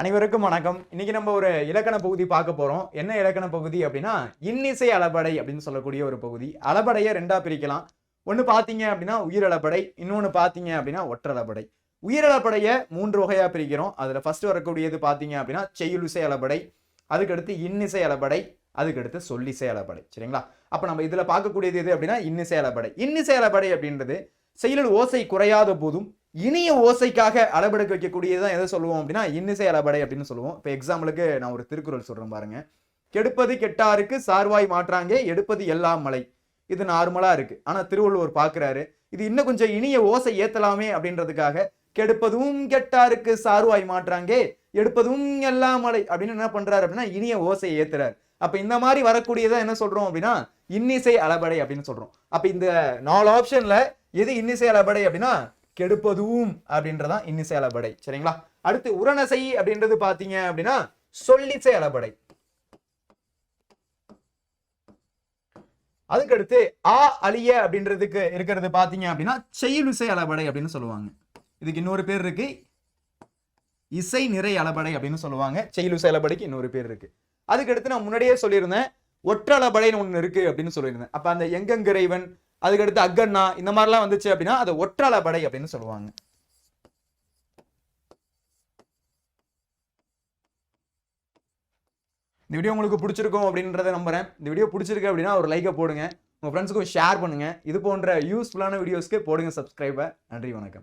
அனைவருக்கும் வணக்கம். இன்னைக்கு நம்ம ஒரு இலக்கண பகுதி பார்க்க போறோம். என்ன இலக்கண பகுதி அப்படின்னா இன்னிசை அளபடை அப்படின்னு சொல்லக்கூடிய ஒரு பகுதி. அளபடையை ரெண்டா பிரிக்கலாம். ஒன்று பார்த்தீங்க அப்படின்னா உயிரளபடை இன்னொன்று பார்த்தீங்க அப்படின்னா ஒற்றளபடை உயிரளபடையை மூன்று வகையா பிரிக்கிறோம். அதுல ஃபர்ஸ்ட் வரக்கூடியது பார்த்தீங்க அப்படின்னா செய்யுளிசை அளபடை அதுக்கடுத்து இன்னிசை அளபடை அதுக்கடுத்து சொல்லிசை அளபடை சரிங்களா? அப்ப நம்ம இதுல பார்க்கக்கூடியது எது அப்படின்னா இன்னிசை அளபடை இன்னிசை அளபடை அப்படின்றது செயலில் ஓசை குறையாத போதும் இனிய ஓசைக்காக அளபெடுக்க வைக்கக்கூடியதான் எதை சொல்லுவோம் அப்படின்னா இன்னிசை அளபடை அப்படின்னு சொல்லுவோம். இப்போ எக்ஸாம்பிளுக்கு நான் ஒரு திருக்குறள் சொல்கிறேன் பாருங்க. கெடுப்பது கெட்டாருக்கு சார்வாய் மாற்றாங்க எடுப்பது எல்லாம் மலை. இது நார்மலாக இருக்குது ஆனால் திருவள்ளுவர் பார்க்குறாரு இது இன்னும் கொஞ்சம் இனிய ஓசை ஏற்றலாமே அப்படின்றதுக்காக கெடுப்பதும் கெட்டாருக்கு சார்வாய் மாற்றாங்க எடுப்பதும் எல்லாம் மலை அப்படின்னு என்ன பண்ணுறாரு அப்படின்னா இனிய ஓசை ஏத்துறாரு. அப்போ இந்த மாதிரி வரக்கூடியதான் என்ன சொல்கிறோம் அப்படின்னா இன்னிசை அளபடை அப்படின்னு சொல்கிறோம் அப்போ இந்த நாலு ஆப்ஷனில் எது இன்னிசை அளபடை அப்படின்னா கெடுப்பதும் அப்படின்றதான் இன்னிசை அளபடை சரிங்களா? அடுத்து உரணசை அப்படின்றது பாத்தீங்க அப்படின்னா சொல்லிசை அளபடை அதுக்கடுத்து ஆ அழிய அப்படின்றதுக்கு இருக்கிறது பாத்தீங்க அப்படின்னா செயலிசை அளபடை அப்படின்னு சொல்லுவாங்க. இதுக்கு இன்னொரு பேர் இருக்கு. இசை நிறை அளபடை அப்படின்னு சொல்லுவாங்க. செயலுசை அளபடைக்கு இன்னொரு பேர் இருக்கு. அதுக்கடுத்து நான் முன்னாடியே சொல்லியிருந்தேன் ஒற்றளபடைன்னு ஒன்று இருக்கு அப்படின்னு சொல்லியிருந்தேன். அப்ப அந்த எங்கங்கிறைவன் அதுக்கடுத்து அக்கண்ணா இந்த மாதிரிலாம் வந்துச்சு அப்படின்னா அதை படை அப்படின்னு சொல்லுவாங்க. இந்த வீடியோ உங்களுக்கு பிடிச்சிருக்கும் அப்படின்றத நம்புறேன். இந்த வீடியோ பிடிச்சிருக்கு அப்படின்னா ஒரு லைக்கை போடுங்க. உங்கள் ஃப்ரெண்ட்ஸுக்கும் ஷேர் பண்ணுங்கள் இது போன்ற யூஸ்ஃபுல்லான வீடியோஸ்க்கு போடுங்க சப்ஸ்கிரைபை நன்றி வணக்கம்.